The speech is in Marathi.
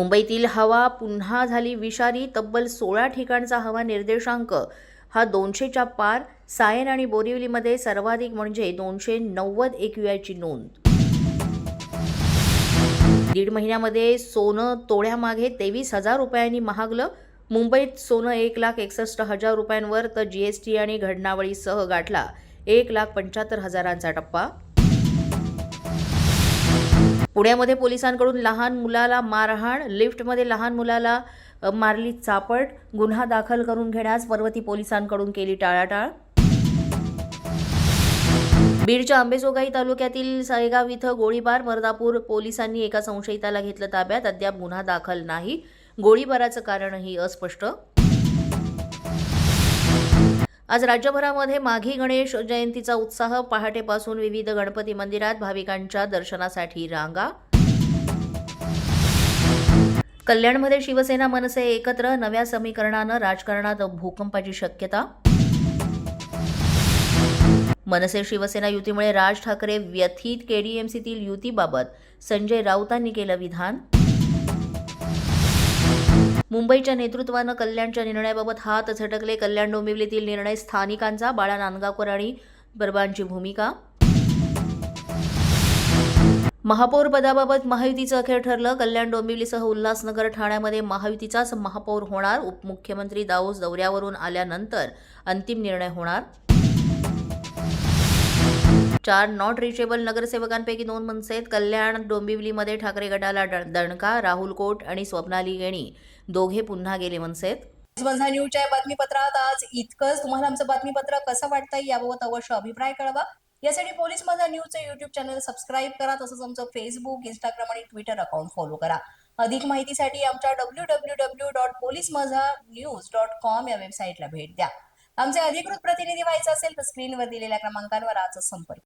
मुंबईतील हवा पुन्हा झाली विषारी तब्बल सोळा ठिकाणचा हवा निर्देशांक. हा दोनशेच्या पार सायन आणि बोरिवलीमध्ये सर्वाधिक म्हणजे दोनशे नव्वद एकूआयची नोंद. दीड महिन्यामध्ये सोनं तोळ्यामागे तेवीस हजार रुपयांनी महागलं. मुंबईत सोनं एक लाख एकसष्ट हजार रुपयांवर तर जीएसटी आणि घडणावळीसह गाठला. एक लाख पंच्याहत्तर हजारांचा टप्पा. पुण्यामध्ये पोलिसांकडून लहान मुलाला मारहाण लिफ्टमध्ये लहान मुलाला मारली चापट गुन्हा दाखल करून घेण्यास पर्वती पोलिसांकडून केली टाळाटाळ. बीडच्या आंबेजोगाई तालुक्यातील सायगाव इथं गोळीबार मर्दापूर पोलिसांनी एका संशयिताला घेतलं ताब्यात अद्याप गुन्हा दाखल नाही. गोळीबाराचं कारणही अस्पष्ट. आज राज्यभरामध्ये माघी गणेश जयंतीचा उत्साह पहाटेपासून विविध गणपती मंदिरात भाविकांच्या दर्शनासाठी रांगा. कल्याणमध्ये शिवसेना मनसे एकत्र नव्या समीकरणानं राजकारणात भूकंपाची शक्यता. मनसे शिवसेना युतीमुळे राज ठाकरे व्यथित केडीएमसीतील युतीबाबत संजय राऊतांनी केलं विधान. मुंबईच्या नेतृत्वानं कल्याणच्या निर्णयाबाबत हात झटकले. कल्याण डोंबिवलीतील निर्णय स्थानिकांचा. बाळा नांदगावकर आणि बर्बांची भूमिका. महापौर पदाबाबत महायुतीचं अखेर ठरलं. कल्याण डोंबिवलीसह उल्हासनगर ठाण्यामध्ये महायुतीचाच महापौर होणार. उपमुख्यमंत्री दाऊस दौऱ्यावरून आल्यानंतर अंतिम निर्णय होणार. चार नॉट रिचेबल नगरसेवकांपैकी दोन मनसे आहेत. कल्याण डोंबिवलीमध्ये ठाकरे गटाला दणका राहुल कोट आणि स्वप्नाली गेणी दोघे पुन्हा गेले मनसेत माझा न्यूजच्या बातमीपत्रात आज इतकंच. तुम्हाला आमचं बातमीपत्र कसं वाटतंय याबाबत अवश्य अभिप्राय कळवा. यासाठी पोलीस माझा न्यूजचं युट्यूब चॅनल सबस्क्राईब करा तसंच आमचं फेसबुक इंस्टाग्राम आणि ट्विटर अकाउंट फॉलो करा. अधिक माहितीसाठी आमच्या W W W dot police Majha news dot com या वेबसाईटला भेट द्या. आमचे अधिकृत प्रतिनिधी व्हायचं असेल तर स्क्रीनवर दिलेल्या क्रमांकांवर आजच संपर्क